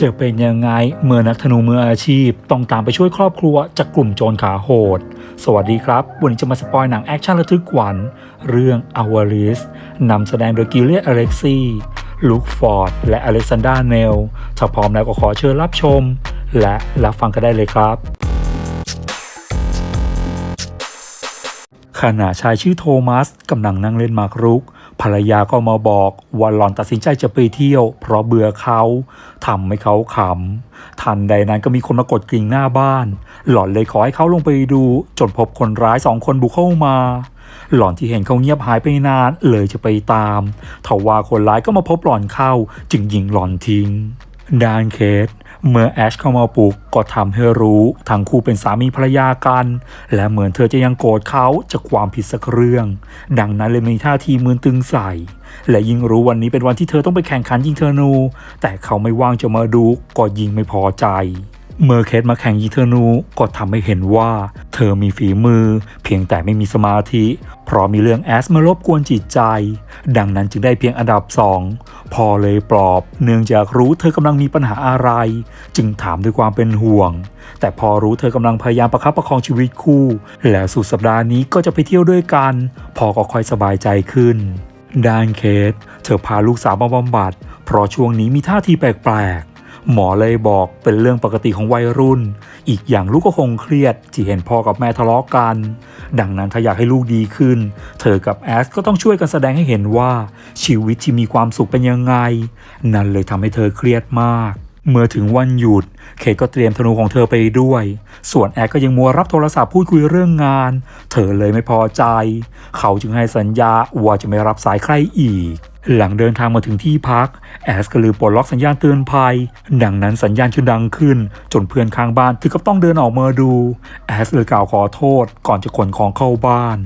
จะเป็นยังไงเมื่อนักธนูมืออาชีพ ต้องตามไปช่วยครอบครัวจากกลุ่มโจรขาโหด สวัสดีครับ วันนี้จะมาสปอยหนังแอคชั่นระทึกขวัญเรื่องอวาริสนำแสดงโดยกิลเลียอเล็กซี่ลูคฟอร์ด และอเล็กซานดราเนลถ้าพร้อมแล้วก็ขอเชิญรับชม และรับฟังกันได้เลยครับ ขณะชายชื่อโทมัสกำลังนั่งเล่นมากรุก ภรรยาก็มาบอกว่าหล่อนตัดสินใจจะไปเที่ยว เพราะเบื่อเขาทำให้เขาขำทันใดนั้นก็มีคนมากดกริ่งหน้าบ้าน หล่อนเลยขอให้เขาลงไปดู จนพบคนร้ายสองคนบุกเข้ามา หล่อนที่เห็นเขาเงียบหายไปนานเลยจะไปตามทว่าคนร้ายก็มาพบหล่อนเข้าจึงยิงหล่อนทิ้ง ดานเคสเมื่อแอชเข้ามาปลุกก็ทำให้รู้ทั้งคู่เป็นสามีภรรยากัน และเหมือนเธอจะยังโกรธเขาจากความผิดสักเรื่อง ดังนั้นเลยมีท่าทีมือนตึงใส่ และยิ่งรู้วันนี้เป็นวันที่เธอต้องไปแข่งขันยิงธนู แต่เขาไม่ว่างจะมาดูก็ยิงไม่พอใจ เมื่อเคสมาแข่งยิงธนูก็ทำให้เห็นว่า เธอมีฝีมือ เพียงแต่ไม่มีสมาธิ เพราะมีเรื่องแอสมารบกวนจิตใจ ดังนั้นจึงได้เพียงอันดับสอง อเลยปลอบ เนื่องจากรู้เธอกำลังมีปัญหาอะไร จึงถามด้วยความเป็นห่วง แต่พอรู้เธอกำลังพยายามประคับประคองชีวิตคู่ และสุดสัปดาห์นี้ก็จะไปเที่ยวด้วยกัน พอก็ค่อยสบายใจขึ้นด้านเคสเธอพาลูกสาวมาบำบัด เพราะช่วงนี้มีท่าทีแปลก หมอเลยบอกเป็นเรื่องปกติของวัยรุ่น อีกอย่างลูกก็คงเครียดที่เห็นพ่อกับแม่ทะเลาะกัน ดังนั้นถ้าอยากให้ลูกดีขึ้น เธอกับแอสก็ต้องช่วยกันแสดงให้เห็นว่าชีวิตที่มีความสุขเป็นยังไง นั่นเลยทำให้เธอเครียดมากเมื่อถึงวันหยุด เคทก็เตรียมธนูของเธอไปด้วย ส่วนแอดก็ยังมัวรับโทรศัพท์พูดคุยเรื่องงาน เธอเลยไม่พอใจ เขาจึงให้สัญญาว่าจะไม่รับสายใครอีก หลังเดินทางมาถึงที่พัก แอสก็ลืมปลดล็อกสัญญาณเตือนภัย ดังนั้นสัญญาณจึงดังขึ้น จนเพื่อนข้างบ้านถึงกับต้องเดินออกมาดู แอสเลยกล่าวขอโทษ ก่อนจะขนของเข้าบ้าน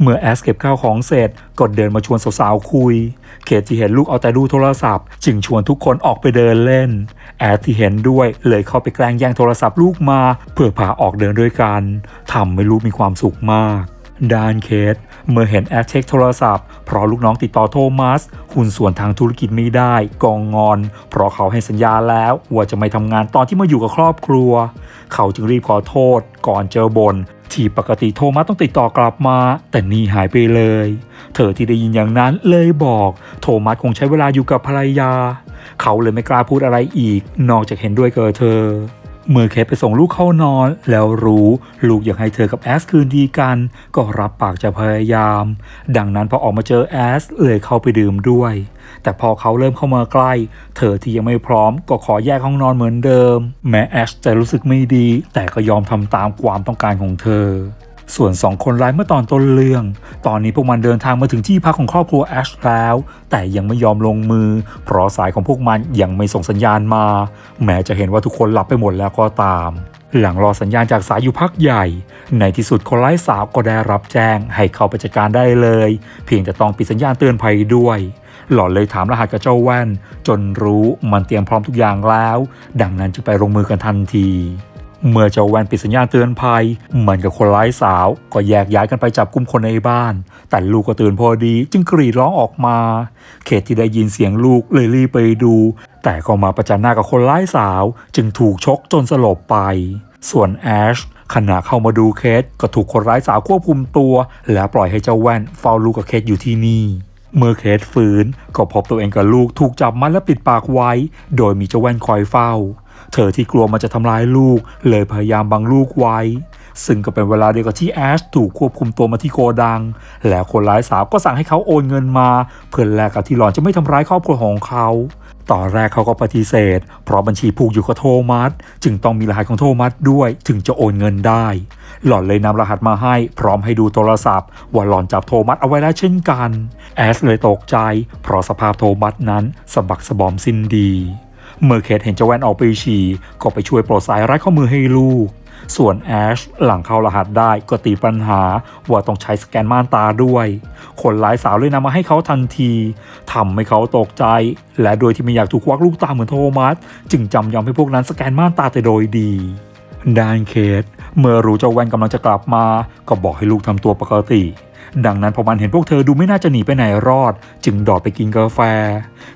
เมื่อแอสเก็บข้าวของเสร็จก็เดินมาชวนสาวๆคุยเคทที่เห็นลูกเอาแต่ดูโทรศัพท์ จึงชวนทุกคนออกไปเดินเล่น แอสที่เห็นด้วยเลยเข้าไปแกล้งแย่งโทรศัพท์ลูกมา เพื่อพาออกเดินด้วยกันทำให้ลูกมีความสุขมาก ดานเคสเมื่อเห็นแอดเช็คโทรศัพท์ เพราะลูกน้องติดต่อโทมัสหุ้นส่วนทางธุรกิจไม่ได้กองงอน เพราะเขาให้สัญญาแล้วว่าจะไม่ทำงานตอนที่มาอยู่กับครอบครัว เขาจึงรีบขอโทษ ก่อนเจอบนที่ปกติโทมัสต้องติดต่อกลับมา แต่นี่หายไปเลย เธอที่ได้ยินอย่างนั้นเลยบอก โทมัสคงใช้เวลาอยู่กับภรรยา เขาเลยไม่กล้าพูดอะไรอีก นอกจากเห็นด้วยกับเธอ เมื่อเคสไปส่งลูกเข้านอน แล้วรู้ลูกอยากให้เธอกับแอสคืนดีกัน ก็รับปากจะพยายาม ดังนั้นพอออกมาเจอแอสเลยเข้าไปดื่มด้วย แต่พอเขาเริ่มเข้ามาใกล้ เธอที่ยังไม่พร้อมก็ขอแยกห้องนอนเหมือนเดิม แม้แอสจะรู้สึกไม่ดี แต่ก็ยอมทำตามความต้องการของเธอ ส่วนสองคนร้ายเมื่อตอนต้นเรื่อง ตอนนี้พวกมันเดินทางมาถึงที่พักของครอบครัวแอชแล้ว แต่ยังไม่ยอมลงมือ เพราะสายของพวกมันยังไม่ส่งสัญญาณมา แม้จะเห็นว่าทุกคนหลับไปหมดแล้วก็ตาม หลังรอสัญญาณจากสายอยู่พักใหญ่ ในที่สุดคนร้ายสาวก็ได้รับแจ้ง ให้เข้าไปจัดการได้เลย เพียงแต่ต้องปิดสัญญาณเตือนภัยด้วยหล่อนเลยถามรหัสกับเจ้าแว่น จนรู้มันเตรียมพร้อมทุกอย่างแล้ว ดังนั้นจึงไปลงมือกันทันที เมื่อเจ้าแวนปิดสัญญาณเตือนภัยเหมือนกับคนร้ายสาว ก็แยกย้ายกันไปจับกุมคนในบ้าน แต่ลูกก็ตื่นพอดี จึงกรีดร้องออกมาเคทที่ได้ยินเสียงลูกเลยรีบไปดู แต่ก็มาประจันหน้ากับคนร้ายสาว จึงถูกชกจนสลบไป ส่วนแอชขณะเข้ามาดูเคทก็ถูกคนร้ายสาวควบคุมตัว และปล่อยให้เจ้าแว่นเฝ้าลูกกับเคทอยู่ที่นี่ เมื่อเคสฟื้นก็พบตัวเองกับลูกถูกจับมัดและปิดปากไว้ โดยมีเจ้าแว่นคอยเฝ้า เธอที่กลัวมันจะทำร้ายลูก เลยพยายามบังลูกไว้ ซึ่งก็เป็นเวลาเดียวกับที่แอชถูกควบคุมตัวมาที่โกดัง แล้วคนร้ายสาวก็สั่งให้เขาโอนเงินมา เพื่อแลกกับที่หลอนจะไม่ทำร้ายครอบครัวของเขาตอนแรกเขาก็ปฏิเสธ เพราะบัญชีผูกอยู่กับโทมัส จึงต้องมีรหัสของโทมัสด้วย ถึงจะโอนเงินได้ หล่อนเลยนำรหัสมาให้ พร้อมให้ดูโทรศัพท์ ว่าหล่อนจับโทมัสเอาไว้แล้วเช่นกัน แอสเลยตกใจ เพราะสภาพโทมัสนั้นสะบักสะบอมสิ้นดี เมื่อเคทเห็นเจ้าแว่นออกไปฉี่ก็ไปช่วยปลดสายรัดข้อมือให้ลูก ส่วนแอชหลังเข้ารหัสได้ก็ตีปัญหาว่าต้องใช้สแกนม่านตาด้วยคนร้ายสาวเลยนำมาให้เขาทันทีทำให้เขาตกใจ และโดยที่ไม่อยากถูกควักลูกตาเหมือนโทมัส จึงจำยอมให้พวกนั้นสแกนม่านตาแต่โดยดีด้านเคทเมื่อรู้เจ้าแว่นกำลังจะกลับมา ก็บอกให้ลูกทำตัวปกติ ดังนั้นพอมันเห็นพวกเธอดูไม่น่าจะหนีไปไหนรอด จึงดอดไปกินกาแฟ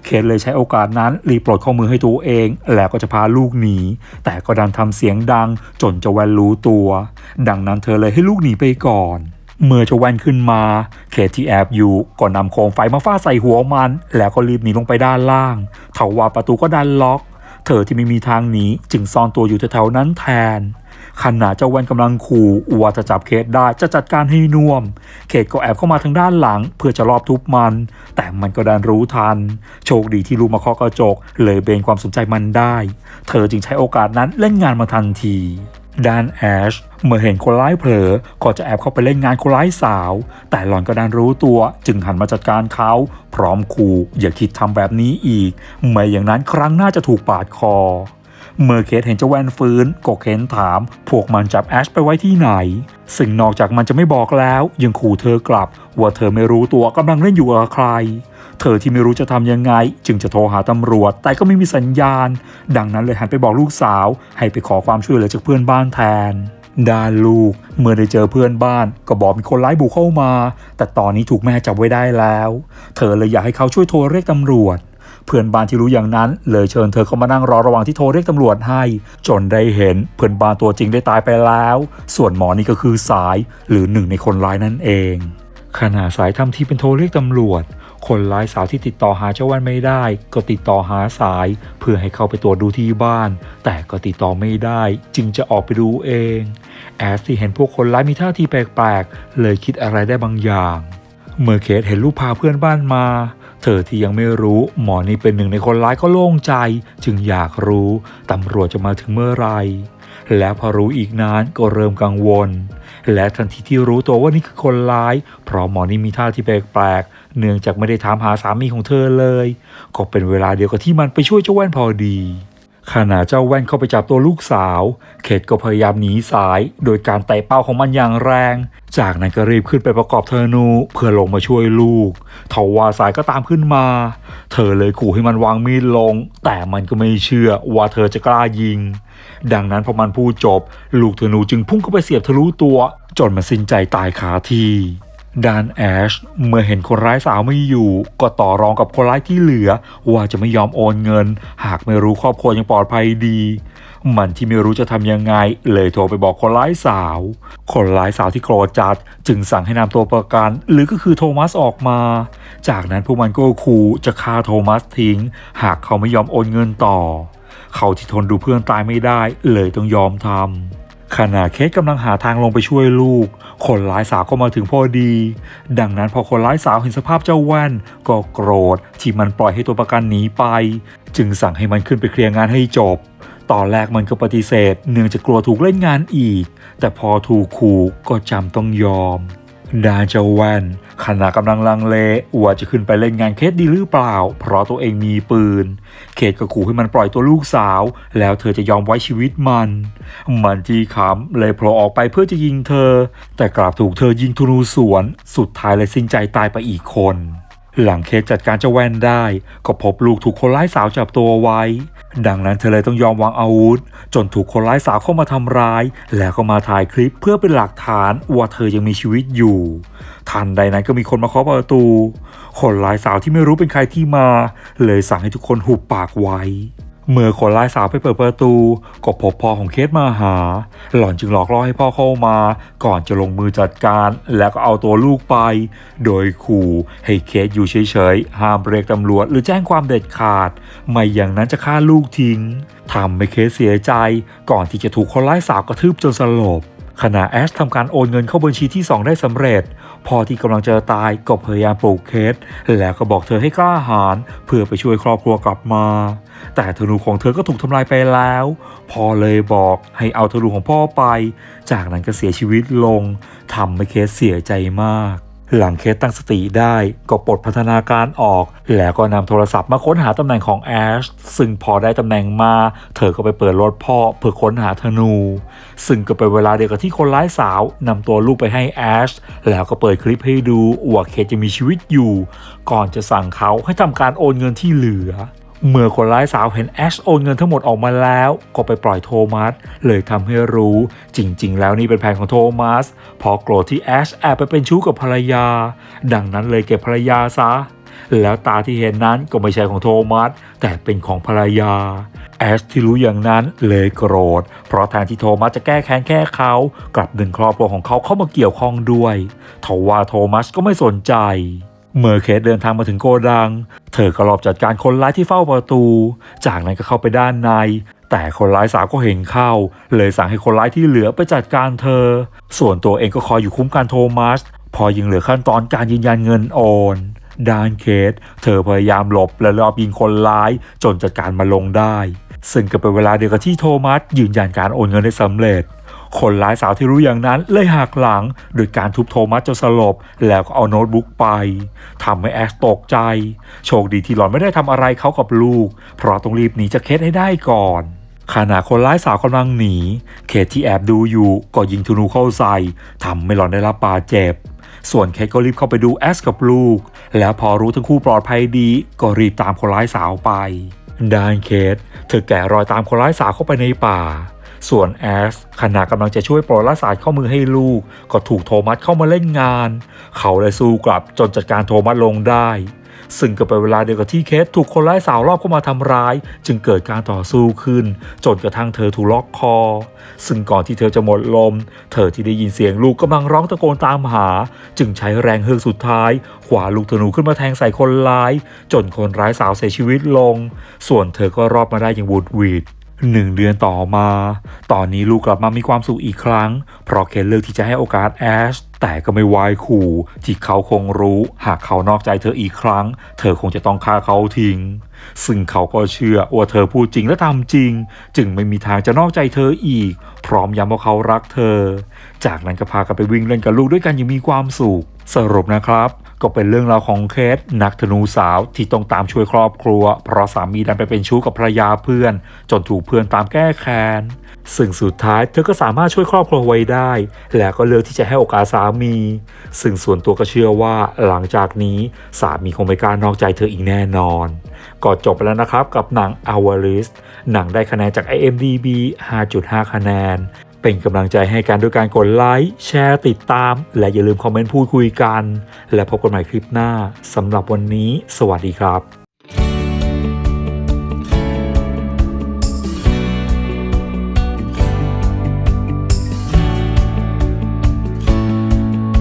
เคทเลยใช้โอกาสนั้นรีปลดข้อมือให้ตัวเอง แล้วก็จะพาลูกหนี แต่ก็ดันทำเสียงดังจนจะแวนรู้ตัว ดังนั้นเธอเลยให้ลูกหนีไปก่อนเมื่อจะแวนขึ้นมาเคทที่แอบอยู่ก็นำโคมไฟมาฟาดใส่หัวมัน แล้วก็รีบหนีลงไปด้านล่างเถาว่าประตูก็ดันล็อก เธอที่ไม่มีทางหนีจึงซ่อนตัวอยู่แถวๆนั้นแทน ขณะเจ้าแว่นกำลังขู่ว่าจะจับเคสได้จะจัดการให้น่วม เคสก็แอบเข้ามาทางด้านหลัง เพื่อจะรอบทุบมัน แต่มันก็ดันรู้ทัน โชคดีที่ลูมาเคาะกระจก เลยเบนความสนใจมันได้ เธอจึงใช้โอกาสนั้นเล่นงานมาทันทีด้านแอชเมื่อเห็นคนร้ายเผลอ ก็จะแอบเข้าไปเล่นงานคนร้ายสาว แต่หล่อนก็ดันรู้ตัว จึงหันมาจัดการเขา พร้อมขู่อย่าคิดทำแบบนี้อีก ไม่อย่างนั้นครั้งหน้าจะถูกปาดคอ เมื่อเคสเห็นเจ้าแว่นฟื้นก็เค้นถาม พวกมันจับแอชไปไว้ที่ไหน ซึ่งนอกจากมันจะไม่บอกแล้ว ยังขู่เธอกลับ ว่าเธอไม่รู้ตัวกำลังเล่นอยู่กับใคร เธอที่ไม่รู้จะทำยังไง จึงจะโทรหาตำรวจ แต่ก็ไม่มีสัญญาณ ดังนั้นเลยหันไปบอกลูกสาว ให้ไปขอความช่วยเหลือจากเพื่อนบ้านแทนด้านลูกเมื่อได้เจอเพื่อนบ้าน ก็บอกมีคนร้ายบุกเข้ามา แต่ตอนนี้ถูกแม่จับไว้ได้แล้ว เธอเลยอยากให้เขาช่วยโทรเรียกตำรวจ เพื่อนบ้านที่รู้อย่างนั้น เลยเชิญเธอเข้ามานั่งรอระหว่างที่โทรเรียกตำรวจให้ จนได้เห็นเพื่อนบ้านตัวจริงได้ตายไปแล้ว ส่วนหมอนี่ก็คือสายหรือหนึ่งในคนร้ายนั่นเองขณะสายทำทีเป็นโทรเรียกตำรวจ คนร้ายสาวที่ติดต่อหาเจ้าว่นไม่ได้ ก็ติดต่อหาสาย เพื่อให้เข้าไปตรวจดูที่บ้าน แต่ก็ติดต่อไม่ได้ จึงจะออกไปดูเอง แอสที่เห็นพวกคนร้ายมีท่าทีแปลกๆ เลยคิดอะไรได้บางอย่าง เมื่อเคสเห็นลูกพาเพื่อนบ้านมา เธอที่ยังไม่รู้หมอนี่เป็นหนึ่งในคนร้ายก็โล่งใจ จึงอยากรู้ตำรวจจะมาถึงเมื่อไรและพอรู้อีกนานก็เริ่มกังวล และทันทีที่รู้ตัวว่านี่คือคนร้าย เพราะหมอนี่มีท่าที่แปลกๆเนื่องจากไม่ได้ถามหาสามีของเธอเลย ก็เป็นเวลาเดียวกับที่มันไปช่วยเจ้าแว่นพอดี ขณะเจ้าแว่นเข้าไปจับตัวลูกสาว เขตก็พยายามหนีสาย โดยการเตะเป้าของมันอย่างแรง จากนั้นก็รีบขึ้นไปประกอบเทอนูเพื่อลงมาช่วยลูกทว่าสายก็ตามขึ้นมา เธอเลยขู่ให้มันวางมีดลง แต่มันก็ไม่เชื่อว่าเธอจะกล้ายิง ดังนั้นพอมันพูดจบ ลูกเทอนูจึงพุ่งเข้าไปเสียบทะลุตัว จนมันสิ้นใจตายคาที่ ดานแอชเมื่อเห็นคนร้ายสาวไม่อยู่ ก็ต่อรองกับคนร้ายที่เหลือ ว่าจะไม่ยอมโอนเงิน หากไม่รู้ครอบครัวยังปลอดภัยดี มันที่ไม่รู้จะทำยังไง เลยโทรไปบอกคนร้ายสาว คนร้ายสาวที่โกรธจัด จึงสั่งให้นำตัวประกัน หรือก็คือโทมัสออกมา จากนั้นพวกมันก็ขู่จะฆ่าโทมัสทิ้ง หากเขาไม่ยอมโอนเงินต่อ เขาที่ทนดูเพื่อนตายไม่ได้ เลยต้องยอมทำ ขณะเคสกำลังหาทางลงไปช่วยลูก คนร้ายสาวก็มาถึงพอดี ดังนั้นพอคนร้ายสาวเห็นสภาพเจ้าแว่น ก็โกรธที่มันปล่อยให้ตัวประกันหนีไป จึงสั่งให้มันขึ้นไปเคลียร์งานให้จบตอนแรกมันก็ปฏิเสธ เนื่องจากกลัวถูกเล่นงานอีก แต่พอถูกขู่ก็จำต้องยอม ดานเจแว่นขณะกำลังลังเลว่าจะขึ้นไปเล่นงานเคสดีหรือเปล่า เพราะตัวเองมีปืน เคสก็ขู่ให้มันปล่อยตัวลูกสาว แล้วเธอจะยอมไว้ชีวิตมัน มันจีขำเลยโผล่ออกไปเพื่อจะยิงเธอ แต่กลับถูกเธอยิงธนูสวน สุดท้ายเลยสิ้นใจตายไปอีกคน หลังเคสจัดการเจ้าแว่นได้ ก็พบลูกถูกคนร้ายสาวจับตัวไว้ ดังนั้นเธอเลยต้องยอมวางอาวุธ จนถูกคนร้ายสาวเข้ามาทำร้าย แล้วก็มาถ่ายคลิปเพื่อเป็นหลักฐานว่าเธอยังมีชีวิตอยู่ ทันใดนั้นก็มีคนมาเคาะประตู คนร้ายสาวที่ไม่รู้เป็นใครที่มา เลยสั่งให้ทุกคนหุบปากไว้ เมื่อคนร้ายสาวไปเปิดประตูก็พบพ่อของเคสมาหา หล่อนจึงหลอกล่อให้พ่อเข้ามา ก่อนจะลงมือจัดการ แล้วก็เอาตัวลูกไป โดยขู่ให้เคสอยู่เฉยๆ ห้ามเรียกตำรวจหรือแจ้งความเด็ดขาด ไม่อย่างนั้นจะฆ่าลูกทิ้งทำให้เคสเสียใจ ก่อนที่จะถูกคนร้ายสาวกระทืบจนสลบ ขณะแอชทำการโอนเงินเข้าบัญชีที่ 2 ได้สำเร็จ พอที่กำลังจะตายก็พยายามปลุกเคสแล้วก็บอกเธอให้กล้าหาญเพื่อไปช่วยครอบครัวกลับมา แต่ธนูของเธอก็ถูกทำลายไปแล้ว พอเลยบอกให้เอาธนูของพ่อไป จากนั้นก็เสียชีวิตลงทำให้เคสเสียใจมาก หลังเคสตั้งสติได้ก็ปลดพัฒนาการออก แล้วก็นำโทรศัพท์มาค้นหาตำแหน่งของแอชซึ่งพอได้ตำแหน่งมา เธอก็ไปเปิดรถพ่อเพื่อค้นหาธนู ซึ่งก็เป็นเวลาเดียวกับที่คนร้ายสาวนำตัวลูกไปให้แอชแล้วก็เปิดคลิปให้ดูว่าเคสจะมีชีวิตอยู่ ก่อนจะสั่งเขาให้ทำการโอนเงินที่เหลือ เมื่อคนร้ายสาวเห็นแอชโอนเงินทั้งหมดออกมาแล้ว ก็ไปปล่อยโทมัส เลยทำให้รู้จริง ๆ แล้วนี่เป็นแผนของโทมัสเพอโกรธที่แอชแอบไปเป็นชู้กับภรรยา ดังนั้นเลยเก็บภรรยาซะ แล้วตาที่เห็นนั้นก็ไม่ใช่ของโทมัส แต่เป็นของภรรยาแอชที่รู้อย่างนั้นเลยโกรธ เพราะแทนที่โทมัสจะแก้แค้นแค่เขา กลับดึงครอบครัวของเขาเข้ามาเกี่ยวข้องด้วยทว่าโทมัสก็ไม่สนใจ เมื่อเคสเดินทางมาถึงโกดัง เธอก็รอบจัดการคนร้ายที่เฝ้าประตู จากนั้นก็เข้าไปด้านใน แต่คนร้ายสาวก็เห็นเข้า เลยสั่งให้คนร้ายที่เหลือไปจัดการเธอ ส่วนตัวเองก็คอยอยู่คุ้มกันโทมัส พอยังเหลือขั้นตอนการยืนยันเงินโอนด้านเคส เธอพยายามหลบและรอบยิงคนร้ายจนจัดการมาลงได้ ซึ่งก็เป็นเวลาเดียวกับที่โทมัสยืนยันการโอนเงินได้สำเร็จ คนร้ายสาวที่รู้อย่างนั้นเลยหักหลัง โดยการทุบโทมัสจนสลบ แล้วก็เอาโน้ตบุ๊กไปทำให้แอชตกใจ โชคดีที่หลอนไม่ได้ทำอะไรเขากับลูก เพราะต้องรีบหนีจากเคสให้ได้ก่อนขณะคนร้ายสาวกำลังหนี เคสที่แอบดูอยู่ก็ยิงธนูเข้าใส่ทำให้หลอนได้รับบาดเจ็บ ส่วนเคสก็รีบเข้าไปดูแอสกับลูก แล้วพอรู้ทั้งคู่ปลอดภัยดี ก็รีบตามคนร้ายสาวไปด้านเคสเธอแกะรอยตามคนร้ายสาวเข้าไปในป่า ส่วนแอสขณะกำลังจะช่วยปรดละสายข้อมือให้ลูก ก็ถูกโทมัสเข้ามาเล่นงาน เขาเลยสู้กลับจนจัดการโทมัสลงได้ ซึ่งก็เป็นเวลาเดียวกับที่เคสถูกคนร้ายสาวรอบเข้ามาทำร้าย จึงเกิดการต่อสู้ขึ้น จนกระทั่งเธอถูกล็อกคอ ซึ่งก่อนที่เธอจะหมดลม เธอที่ได้ยินเสียงลูกกำลังร้องตะโกนตามหา จึงใช้แรงเฮือกสุดท้ายขวาลูกธนูขึ้นมาแทงใส่คนร้าย จนคนร้ายสาวเสียชีวิตลง ส่วนเธอก็รอดมาได้อย่างวุดหวิด หนึ่งเดือนต่อมา ตอนนี้ลูกกลับมามีความสุขอีกครั้ง เพราะเคนเลือกที่จะให้โอกาสแอช แต่ก็ไม่วายขู่ที่เขาคงรู้ หากเขานอกใจเธออีกครั้ง เธอคงจะต้องฆ่าเขาทิ้ง ซึ่งเขาก็เชื่อว่าเธอพูดจริงและทำจริง จึงไม่มีทางจะนอกใจเธออีก พร้อมย้ำว่าเขารักเธอ จากนั้นก็พากันไปวิ่งเล่นกับลูกด้วยกันอย่างมีความสุขสรุปนะครับ ก็เป็นเรื่องราวของเคสนักธนูสาวที่ต้องตามช่วยครอบครัว เพราะสามีดันไปเป็นชู้กับภรรยาเพื่อน จนถูกเพื่อนตามแก้แค้นซึ่งสุดท้ายเธอก็สามารถช่วยครอบครัวไว้ได้ แล้วก็เลือกที่จะให้โอกาสสามี ซึ่งส่วนตัวก็เชื่อว่าหลังจากนี้สามีคงไม่กล้านอกใจเธออีกแน่นอน ก็จบไปแล้วนะครับกับหนัง o u r l i s t หนังได้คะแนนจาก IMDB 5.5 คะแนน เป็นกำลังใจให้กันด้วยการกดไลค์แชร์ติดตาม และอย่าลืมคอมเมนต์พูดคุยกัน และพบกันใหม่คลิปหน้าสำหรับวันนี้ สวัสดีครับ